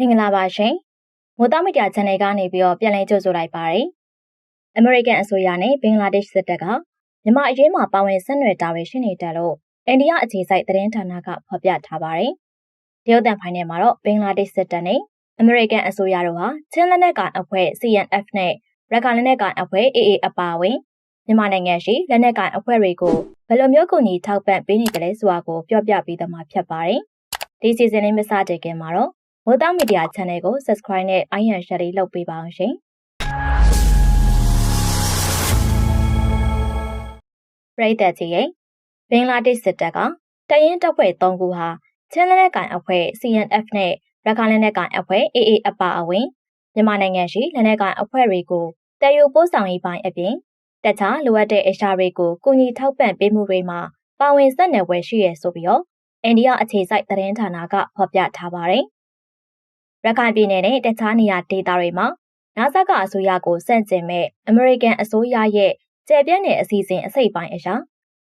မင်္ဂလာပါရှင်။မိုးသားမီဒီယာ channel ကနေပြီးတော့ပြန်လည်ကြိုဆိုလိုက်ပါရစေ။ American အစိုးရနဲ့ဘင်္ဂလားဒေ့ရှ်စစ်တပ်ကမြန်မာအရေးမှာပါဝင်ဆက်နွယ်တာတွေရှိနေတယ်လို့အိန္ဒိယအခြေစိုက်သတင်းဌာနကဖော်ပြထားပါတယ်။တရုတ်တန်ဖိုင်နယ်မှာတော့ဘင်္ဂလားဒေ့ရှ်စစ်တပ်နဲ့ American အစိုးရတို့ဟာချင်းလက်နက်ကိုင်အဖွဲ့ CNF နဲ့ရခိုင်လက်နက်ကိုင်အဖွဲ့ AA အပါအဝင်မြန်မာနိုင်ငံရှိလက်နက်ကိုင်အဖွဲ့တွေကိုဘယ်လိုမျိုးကူညီထောက်ပံ့ပေးနေကြလဲဆိုတာကိုပြောပြပေးသွားမှာဖြစ်ပါတယ်။ဒီစီစဉ်လေးမစတဲ့ခင်မှာတော့ မိုးတောင်မီဒီယာ channel ကို subscribe နဲ့ iron share လေးလုပ်ပေးပါအောင်ရှင်။ပရိသတ်ကြီးရဲ့ဘင်္ဂလားဒေ့ရှ်စစ်တပ်ကတရင်တပ်ဖွဲ့၃ခုဟာချင်းလက်နက်ကိုင်အဖွဲ့ CNF နဲ့ရခိုင်လက်နက်ကိုင်အဖွဲ့ AA အပါအဝင်မြန်မာနိုင်ငံရှိလက်နက်ကိုင်အဖွဲ့တွေကိုတည်ယူပို့ဆောင်ရေးပိုင်းအပြင်တခြားလိုအပ်တဲ့အရာတွေကိုကူညီထောက်ပံ့ပေးမှုတွေမှာပါဝင်ဆက်နွယ်ဝယ်ရှိရဆိုပြီးတော့အိန္ဒိယအခြေစိုက်သတင်းဌာနကဖော်ပြထားပါတယ်။ ရခိုင်ပြည်နယ်နဲ့တခြားနေရာဒေသတွေမှာနာဆာကအစိုးရကိုစန့်ကျင်မဲ့အမေရိကန်အစိုးရရဲ့ကျယ်ပြန့်တဲ့အစီအစဉ်အစိတ်ပိုင်းအရာ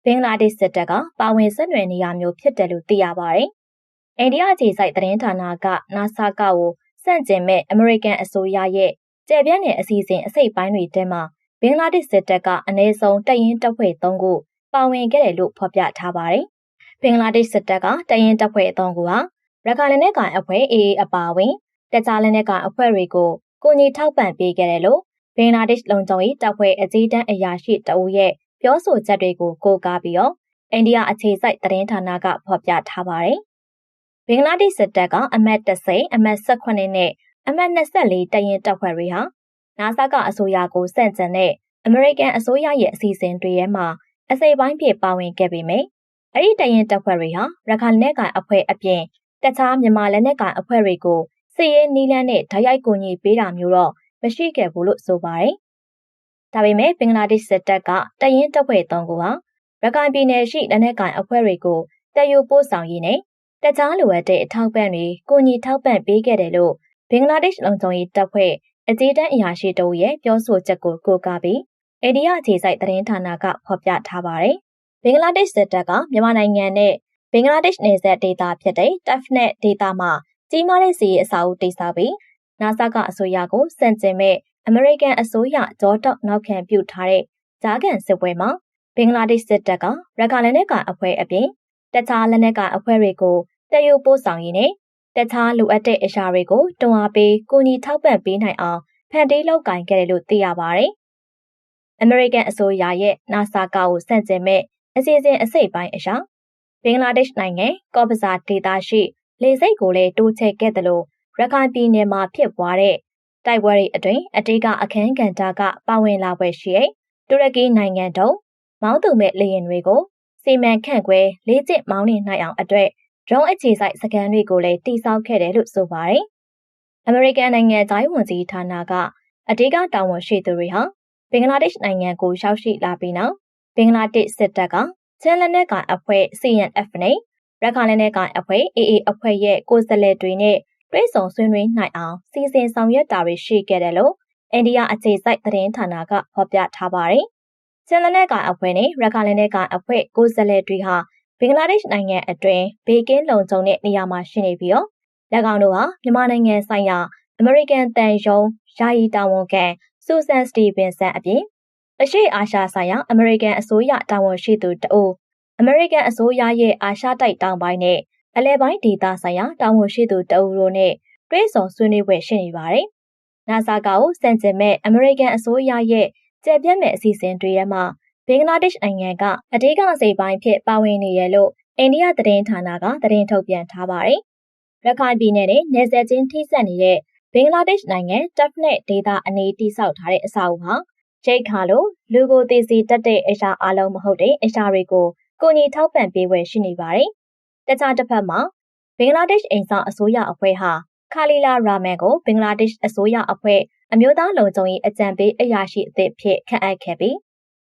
ဘင်္ဂလားဒေ့ရှ်စစ်တပ်ကပါဝင်ဆက်နွယ်နေရမျိုးဖြစ်တယ်လို့သိရပါတယ်။အိန္ဒိယခြေစိုက်သတင်းဌာနကနာဆာကကိုစန့်ကျင်မဲ့အမေရိကန်အစိုးရရဲ့ကျယ်ပြန့်တဲ့အစီအစဉ်အစိတ်ပိုင်းတွေထဲမှာဘင်္ဂလားဒေ့ရှ်စစ်တပ်ကအနည်းဆုံးတရင်တပ်ဖွဲ့၃ခုပါဝင်ခဲ့တယ်လို့ဖော်ပြထားပါတယ်။ဘင်္ဂလားဒေ့ရှ်စစ်တပ်ကတရင်တပ်ဖွဲ့၃ခုဟာရခိုင်လက်နက်ကိုင်အဖွဲ့ AA အပါအဝင် တခြားလက်နက်ကအဖွဲ့တွေကိုကိုညီထောက်ပံ့ပေးခဲ့တယ်လို့ဘင်္ဂလားဒေ့ရှ်လုံခြုံရေးတပ်ဖွဲ့အကြီးတန်းအရာရှိတအုပ်ရဲ့ပြောဆိုချက်တွေကိုကိုးကားပြီးတော့အိန္ဒိယအခြေစိုက်သတင်းဌာနကဖော်ပြထားပါတယ်။ဘင်္ဂလားဒေ့ရှ်စစ်တပ်ကအမတ်30အမတ်18နဲ့အမတ်24တရင်တပ်ဖွဲ့တွေဟာနာဆာကအစိုးရကိုစန့်ကျင်တဲ့အမေရိကန်အစိုးရရဲ့အစီအစဉ်တွေထဲမှာအစိပ်ပိုင်းဖြစ်ပါဝင်ခဲ့ပေမယ့်အဲ့ဒီတရင်တပ်ဖွဲ့တွေဟာရခိုင်လက်နက်ကိုင်အဖွဲ့အပြင်တခြားမြန်မာလက်နက်ကိုင်အဖွဲ့တွေကို စစ်ရေးနီးလန်းနဲ့ဓာတ်ရိုက်ကိုညီပေးတာမျိုးတော့မရှိခဲ့ဘူးလို့ဆိုပါတယ်။ဒါပေမဲ့ဘင်္ဂလားဒေ့ရှ်စစ်တပ်ကတရင်တပ်ဖွဲ့၃ခုဟာရခိုင်ပြည်နယ်ရှိလက်နက်ကိုင်အဖွဲ့တွေကိုတည်ယူပို့ဆောင်ရေးနဲ့တခြားလိုအပ်တဲ့အထောက်ပံ့တွေကိုညီထောက်ပံ့ပေးခဲ့တယ်လို့ဘင်္ဂလားဒေ့ရှ်လုံခြုံရေးတပ်ဖွဲ့အကြီးတန်းအရာရှိတို့ရဲ့ပြောဆိုချက်ကိုကိုးကားပြီးအိန္ဒိယအခြေစိုက်သတင်းဌာနကဖော်ပြထားပါတယ်။ဘင်္ဂလားဒေ့ရှ်စစ်တပ်ကမြန်မာနိုင်ငံနဲ့ဘင်္ဂလားဒေ့ရှ်နယ်စပ်ဒေသဖြစ်တဲ့ Tafnet ဒေသမှာ ကြီးမားတဲ့စီရေးအစာအုပ်တိစောက်ပြီးနာဆာကအစိုးရကိုစန့်ကျင်မဲ့အမေရိကန်အစိုးရဂျော့တော့နောက်ခံပြုထားတဲ့ဂျားကန်စစ်ပွဲမှာဘင်္ဂလားဒေ့ရှ်စစ်တပ်ကရခိုင်လက်နက်ကိုင်အဖွဲ့အပြင်တခြားလက်နက်ကိုင်အဖွဲ့တွေကိုတည်ယူပို့ဆောင်ရင်းနဲ့တခြားလိုအပ်တဲ့အရာတွေကိုတွန်းအားပေးကူညီထောက်ပံ့ပေးနိုင်အောင်ဖန်တီးလုပ်ကင်ခဲ့တယ်လို့သိရပါတယ်။အမေရိကန်အစိုးရရဲ့နာဆာကာကိုစန့်ကျင်မဲ့အစီအစဉ်အစိတ်ပိုင်းအရာဘင်္ဂလားဒေ့ရှ်နိုင်ငံကော့ဘဇာဒေသရှိ လေစိတ်ကိုလည်းတိုးချဲ့ခဲ့တယ်လို့ရခိုင်ပြည်နယ်မှာဖြစ်ပွားတဲ့တိုက်ပွဲတွေအတွင်းအတိကအခန်းကဏ္ဍကပါဝင်လာပွဲရှိတဲ့တူရကီနိုင်ငံတို့မောင်းသူမဲ့လေယာဉ်တွေကိုစီမံခန့်ခွဲလေးကျစ်မောင်းနေနိုင်အောင်အတွက် drone အခြေစိုက်စကန်တွေကိုလည်းတိစောက်ခဲ့တယ်လို့ဆိုပါတယ်။ American နိုင်ငံသားဝန်ကြီးဌာနကအတိကတာဝန်ရှိသူတွေဟာဘင်္ဂလားဒေ့ရှ်နိုင်ငံကိုရောက်ရှိလာပြီးနောက်ဘင်္ဂလားဒေ့ရှ်စစ်တပ်ကချန်လက်နက်ကောင်အဖွဲ့ CNF နဲ့ ရခိုင်လက်နက်ကိုင်အဖွဲ့ AA အဖွဲ့ရဲ့ကိုယ်စားလှယ်တွေနဲ့တွဲဆောင်ဆွေးနွေးနိုင်အောင်စီစဉ်ဆောင်ရွက်တာတွေရှိခဲ့တယ်လို့အိန္ဒိယအခြေစိုက်သတင်းဌာနကဖော်ပြထားပါတယ်။ချန်လက်နက်ကိုင်အဖွဲ့နဲ့ရခိုင်လက်နက်ကိုင်အဖွဲ့ကိုယ်စားလှယ်တွေဟာဘင်္ဂလားဒေ့ရှ်နိုင်ငံအတွင်းဘေးကင်းလုံခြုံတဲ့နေရာမှာရှိနေပြီးတော့၎င်းတို့ဟာမြန်မာနိုင်ငံဆိုင်ရာအမေရိကန်တန်ယုံယာယီတာဝန်ခံဆူဆန်စတီဗင်ဆန်အပြင်အရှိအာရှဆိုင်ရာအမေရိကန်အစိုးရတာဝန်ရှိသူတအို အမေရိကန်အစိုးရရဲ့အာရှတိုက်တောင်ပိုင်းနဲ့အလဲပိုင်းဒေသဆိုင်ရာတာဝန်ရှိသူတအူတို့နဲ့တွဲဆောင်ဆွေးနွေးပွဲရှိနေပါတယ်။နာဆာကိုစန့်ကျင်မဲ့အမေရိကန်အစိုးရရဲ့ကြက်ပြတ်မဲ့အစီအစဉ်တွေထဲမှာဘင်္ဂလားဒေ့ရှ်နိုင်ငံကအဓိကအစိပ်ပိုင်းဖြစ်ပါဝင်နေရလို့အိန္ဒိယသတင်းဌာနကသတင်းထုတ်ပြန်ထားပါတယ်။ရခိုင်ပြည်နယ်နဲ့နေဆက်ချင်းထိစပ်နေတဲ့ဘင်္ဂလားဒေ့ရှ်နိုင်ငံတပ်နဲ့ဒေသအနေတိစောက်ထားတဲ့အဆောက်အဦဟာချိတ်ခါလို့လူကိုသိစီတက်တဲ့အရာအလုံးမဟုတ်တဲ့အရာတွေကို ကိုညီထောက်ပံ့ပေးဝယ်ရှိနေပါတယ်။တခြားတစ်ဖက်မှာဘင်္ဂလားဒေ့ရှ်အိမ်ဆောင်အစိုးရအဖွဲ့ဟာခါလီလာရာမန်ကိုဘင်္ဂလားဒေ့ရှ်အစိုးရအဖွဲ့အမျိုးသားလုံခြုံရေးအကြံပေးအရာရှိအသစ်ဖြစ်ခန့်အပ်ခဲ့ပြီး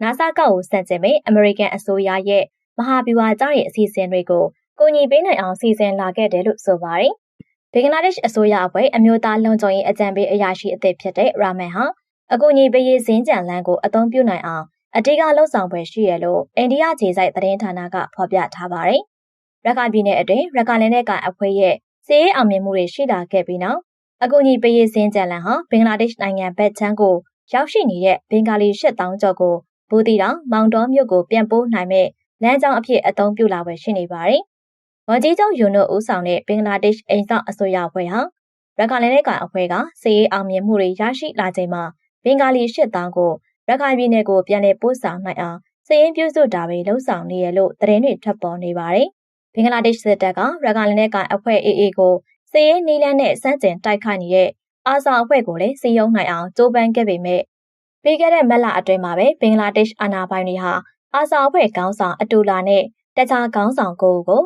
နာဆာကောက်ကိုစန့်ကျင်မဲ့အမေရိကန်အစိုးရရဲ့မဟာဗျူဟာကျတဲ့အစီအစဉ်တွေကိုကိုညီပေးနိုင်အောင်စီစဉ်လာခဲ့တယ်လို့ဆိုပါတယ်။ဘင်္ဂလားဒေ့ရှ်အစိုးရအဖွဲ့အမျိုးသားလုံခြုံရေးအကြံပေးအရာရှိအသစ်ဖြစ်တဲ့ရာမန်ဟာအကူအညီပေးရေးစင်းကြံလန်းကိုအသုံးပြုနိုင်အောင် အတိကလှုပ်ဆောင်ပွဲရှိရလို့အိန္ဒိယခြေစိုက်သတင်းဌာနကဖော်ပြထားပါတယ်။ရခိုင်ပြည်နယ်အတွင်းရခိုင်လင်းတဲ့ကအဖွဲ့ရဲ့စီးရေးအောင်မြင်မှုတွေရှိလာခဲ့ပြီးနောက်အကူအညီပေးရေးစင်းကြံလန်ဟာဘင်္ဂလားဒေ့ရှ်နိုင်ငံဘက်ချမ်းကိုရောက်ရှိနေတဲ့ဘင်္ဂါလီ8000ကျော်ကိုဘူးတီတောင်မောင်တော်မြို့ကိုပြန်ပို့နိုင်မဲ့လမ်းကြောင်းအဖြစ်အသုံးပြုလာပဲရှိနေပါတယ်။ဝန်ကြီးချုပ်ယူနိုဦးဆောင်တဲ့ဘင်္ဂလားဒေ့ရှ်အိမ်စောင့်အစိုးရအဖွဲ့ဟာရခိုင်နယ်ကအဖွဲ့ကစီရေးအောင်မြင်မှုတွေရရှိလာချိန်မှာဘင်္ဂါလီ8000ကို ရခိုင်ပြည်နယ်ကိုပြန်လည်ပို့ဆောင်နိုင်အောင်စည်ရင်ပြုစုတာတွေလှုံ့ဆော်နေရလို့သတင်းတွေထွက်ပေါ်နေပါတယ်။ဘင်္ဂလားဒေ့ရှ်စစ်တပ်ကရခိုင်နယ်ကအဖွဲ့ AA ကိုစည်ရင်နီလန်းနဲ့စန့်ကျင်တိုက်ခိုက်နေတဲ့အာဆာအဖွဲ့ကိုလည်းစီယုံနိုင်အောင်ကြိုးပမ်းခဲ့ပေမဲ့ပြီးခဲ့တဲ့မက်လအတွင်းမှာပဲဘင်္ဂလားဒေ့ရှ်အာဏာပိုင်တွေဟာအာဆာအဖွဲ့ခေါင်းဆောင်အတူလာနဲ့တခြားခေါင်းဆောင်ကိုကို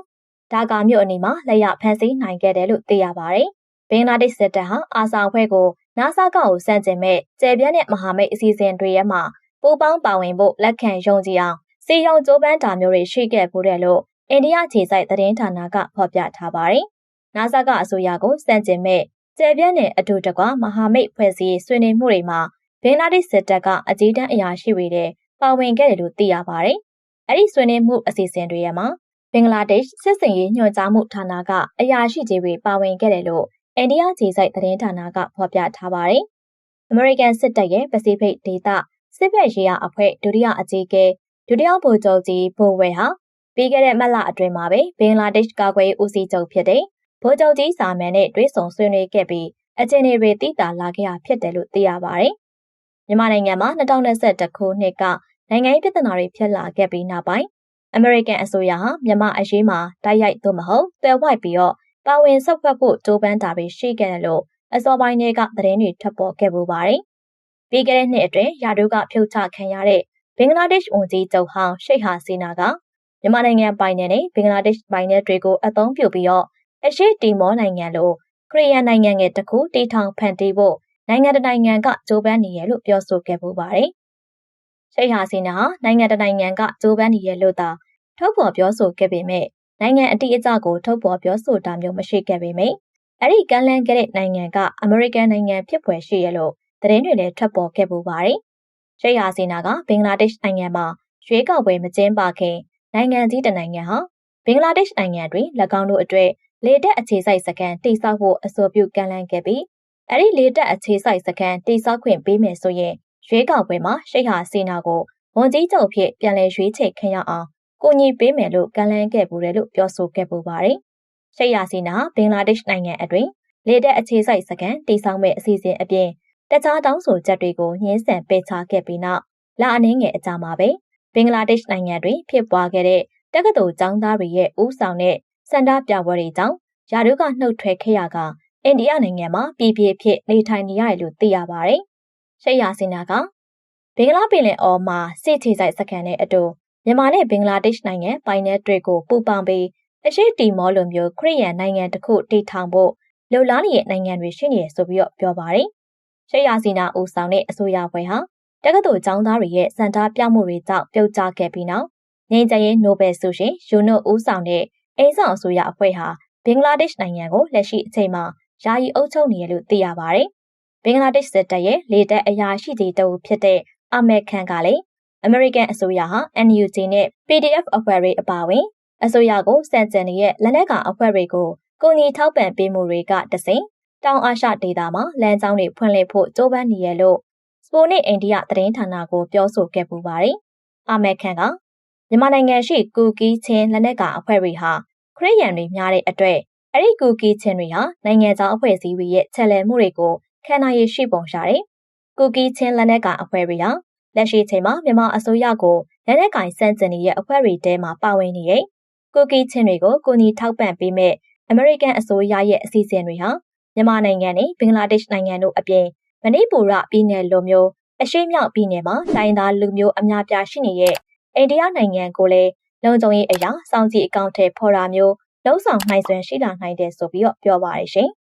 ဒါကာမြို့အနီးမှာလက်ရဖမ်းဆီးနိုင်ခဲ့တယ်လို့သိရပါတယ်။ဘင်္ဂလားဒေ့ရှ်စစ်တပ်ဟာအာဆာအဖွဲ့ကို နာဆာကောကိုစန့်ကျင်မဲ့ကျယ်ပြန့်တဲ့မဟာမိတ်အစီအစဉ်တွေရဲ့မှာပူးပေါင်းပါဝင်ဖို့လက်ခံယုံကြည်အောင်စီယုံကြိုးပမ်းတာမျိုးတွေရှိခဲ့ဖို့တယ်လို့အိန္ဒိယခြေစိုက်သတင်းဌာနကဖော်ပြထားပါတယ်။နာဆာကအစိုးရကိုစန့်ကျင်မဲ့ကျယ်ပြန့်တဲ့အတူတကွမဟာမိတ်ဖွဲ့စည်းဆွေးနွေးမှုတွေမှာဘင်္ဂလားဒေ့ရှ်စစ်တပ်ကအကြီးတန်းအရာရှိတွေတဲ့ပါဝင်ခဲ့တယ်လို့သိရပါတယ်။အဲ့ဒီဆွေးနွေးမှုအစီအစဉ်တွေရဲ့မှာဘင်္ဂလားဒေ့ရှ်စစ်စင်ရေးညွှန်ကြားမှုဌာနကအရာရှိကြီးတွေပါဝင်ခဲ့တယ်လို့ အိန္ဒိယခြေစိုက်သတင်းဌာနကဖော်ပြထားပါတယ်။ American စစ်တပ်ရဲ့ Pacific ဒေသစစ်ဘက်ရေးရာအဖွဲ့ဒုတိယအကြီးအကဲဒုတိယဗိုလ်ချုပ်ကြီးဘိုဝဲဟာပြီးခဲ့တဲ့မတ်လအတွင်းမှာပဲဘင်္ဂလားဒေ့ရှ်ကာကွယ်ရေးဦးစီးချုပ်ဖြစ်တဲ့ဗိုလ်ချုပ်ကြီးစာမန်နဲ့တွေ့ဆုံဆွေးနွေးခဲ့ပြီးအခြေအနေတွေသိတာလာခဲ့ရဖြစ်တယ်လို့သိရပါတယ်။မြန်မာနိုင်ငံမှာ2021ခုနှစ်ကနိုင်ငံရေးပြဿနာတွေဖြစ်လာခဲ့ပြီးနောက်ပိုင်းအမေရိကန်အစိုးရဟာမြန်မာအရေးမှာတိုက်ရိုက်သို့မဟုတ်တွယ်ဝိုက်ပြီးတော့ ပါဝင်ဆက်ဖက်ဖို့ကြိုးပမ်းတာတွေရှိခဲ့တယ်လို့အစောပိုင်းတွေကသတင်းတွေထွက်ပေါ်ခဲ့ပူပါတယ်။ပြီးခဲ့တဲ့နှစ်အတွင်းယာဒူးကဖြုတ်ချခံရတဲ့ဘင်္ဂလားဒေ့ရှ်ဝန်ကြီးချုပ်ဟောင်းရှိတ်ဟာစီနာကမြန်မာနိုင်ငံပိုင်နယ်နဲ့ဘင်္ဂလားဒေ့ရှ်ပိုင်နယ်တွေကိုအသုံးပြုပြီးတော့အရှိတီမောနိုင်ငံလိုခရီးယန်နိုင်ငံငယ်တစ်ခုတီထောင်ဖန်တီးဖို့နိုင်ငံတနိုင်ငံကကြိုးပမ်းနေရလို့ပြောဆိုခဲ့ပူပါတယ်။ရှိတ်ဟာစီနာဟာနိုင်ငံတနိုင်ငံကကြိုးပမ်းနေရလို့သာထုတ်ဖော်ပြောဆိုခဲ့ပေမဲ့ နိုင်ငံအတိအကျကိုထုတ်ဖော်ပြောဆိုတာမျိုးမရှိခဲ့ပေမဲ့အဲ့ဒီကမ်းလှမ်းခဲ့တဲ့နိုင်ငံကအမေရိကန်နိုင်ငံဖြစ်ဖွယ်ရှိရလို့သတင်းတွေလည်းထွက်ပေါ်ခဲ့ပူပါတယ်။ရှိတ်ဟာစီနာကဘင်္ဂလားဒေ့ရှ်နိုင်ငံမှာရွေးကောက်ပွဲမကျင်းပခင်နိုင်ငံကြီးတနိုင်ငံဟာဘင်္ဂလားဒေ့ရှ်နိုင်ငံတွင်၎င်းတို့အတွက်လေတက်အခြေစိုက်စကန်တိစောက်ဖို့အဆိုပြုကမ်းလှမ်းခဲ့ပြီးအဲ့ဒီလေတက်အခြေစိုက်စကန်တိစောက်ခွင့်ပေးမယ်ဆိုရင်ရွေးကောက်ပွဲမှာရှိတ်ဟာစီနာကိုဝန်ကြီးချုပ်ဖြစ်ပြန်လည်ရွေးချယ်ခင်ရအောင် ကိုညီပေးမယ်လို့ကမ်းလှမ်းခဲ့ပူတယ်လို့ပြောဆိုခဲ့ပူပါတယ်။ရှိတ်ယာစီနာဘင်္ဂလားဒေ့ရှ်နိုင်ငံအတွင်းလေတက်အခြေစိုက်စကန်တိစောက်မဲ့အစီအစဉ်အပြင်တခြားတောင်းဆိုချက်တွေကိုညှင်းဆန်ပယ်ချခဲ့ပြီးနောက်လအနည်းငယ်အကြာမှာပဲဘင်္ဂလားဒေ့ရှ်နိုင်ငံတွင်ဖြစ်ပွားခဲ့တဲ့တက္ကသိုလ်ကျောင်းသားတွေရဲ့ဦးဆောင်တဲ့စန္ဒပြပွဲတွေကြောင့်ယာတို့ကနှုတ်ထွက်ခဲ့ရကအိန္ဒိယနိုင်ငံမှာပြည်ပြည့်ဖြစ်နေထိုင်နေရတယ်လို့သိရပါတယ်။ရှိယာစင်နာကဘင်္ဂလားပင်လယ်အော်မှာစစ်ချေဆိုင်စခန်းနဲ့အတူ မြန်မာနဲ့ဘင်္ဂလားဒေ့ရှ်နိုင်ငံပိုင်နယ်တွေကိုပူးပေါင်းပြီးအရှိတီမောလိုမျိုးခရီးရန်နိုင်ငံတစ်ခုတည်ထောင်ဖို့လှုပ်လားနေတဲ့နိုင်ငံတွေရှိနေရဆိုပြီးတော့ပြောပါတယ်။ရှိယာစီနာဦးဆောင်တဲ့အစိုးရဘွဲဟာတက္ကသိုလ်ကျောင်းသားတွေရဲ့စံတာပြမှုတွေကြောင့်ပြုတ်ကျခဲ့ပြီးနောက်ငြိမ်းချမ်းရေးနိုဘယ်ဆုရှင်ယူနိုဦးဆောင်တဲ့အိမ်ဆောင်အစိုးရအဖွဲ့ဟာဘင်္ဂလားဒေ့ရှ်နိုင်ငံကိုလက်ရှိအချိန်မှာယာယီအုပ်ချုပ်နေရလို့သိရပါတယ်။ဘင်္ဂလားဒေ့ရှ်စစ်တပ်ရဲ့လေတပ်အရာရှိကြီးတအုပ်ဖြစ်တဲ့အမေခန်ကလည်း အမေရိကန်အစိုးရဟာ NUG နဲ့ PDF အဖွဲ့တွေအပါအဝင်အစိုးရကိုစံကျန်နေတဲ့လက်နက်ကောင်အဖွဲ့တွေကိုကိုညီထောက်ပံ့ပေးမှုတွေကတစိမ့်တောင်အာရှဒေသမှာလမ်းကြောင်းတွေဖွင့်လှစ်ဖို့ကြိုးပမ်းနေရလို့စပိုနစ်အိန္ဒိယသတင်းဌာနကိုပြောဆိုခဲ့ပူပါတယ်။အာမေခန်ကမြန်မာနိုင်ငံရှိကူကီးချင်းလက်နက်ကအဖွဲ့တွေဟာခရစ်ယာန်တွေများတဲ့အတွက်အဲ့ဒီကူကီးချင်းတွေဟာနိုင်ငံခြားအဖွဲ့အစည်းတွေရဲ့ချက်လဲမှုတွေကိုခံနိုင်ရရှိပုံရတယ်။ကူကီးချင်းလက်နက်ကအဖွဲ့တွေဟာ လက်ရှိချိန်မှာမြန်မာအစိုးရကိုလက်နက်ကင်စန့်ကျင်နေတဲ့အဖွဲ့တွေထဲမှာပါဝင်နေတဲ့ကူကီးချင်းတွေကိုကိုညီထောက်ပံ့ပေးမဲ့အမေရိကန်အစိုးရရဲ့အစီအစဉ်တွေဟာမြန်မာနိုင်ငံနဲ့ဘင်္ဂလားဒေ့ရှ်နိုင်ငံတို့အပြင်မဏိပူရပြည်နယ်လိုမျိုးအရှိမြောက်ပြည်နယ်မှာတိုင်းသားလူမျိုးအများပြားရှိနေတဲ့အိန္ဒိယနိုင်ငံကိုလည်းလုံခြုံရေးအရာစောင့်ကြည့်အကောင့်ထဲဖော်တာမျိုးလှုံ့ဆော်နိုင်စွမ်းရှိလာနိုင်တယ်ဆိုပြီးတော့ပြောပါရရှင်။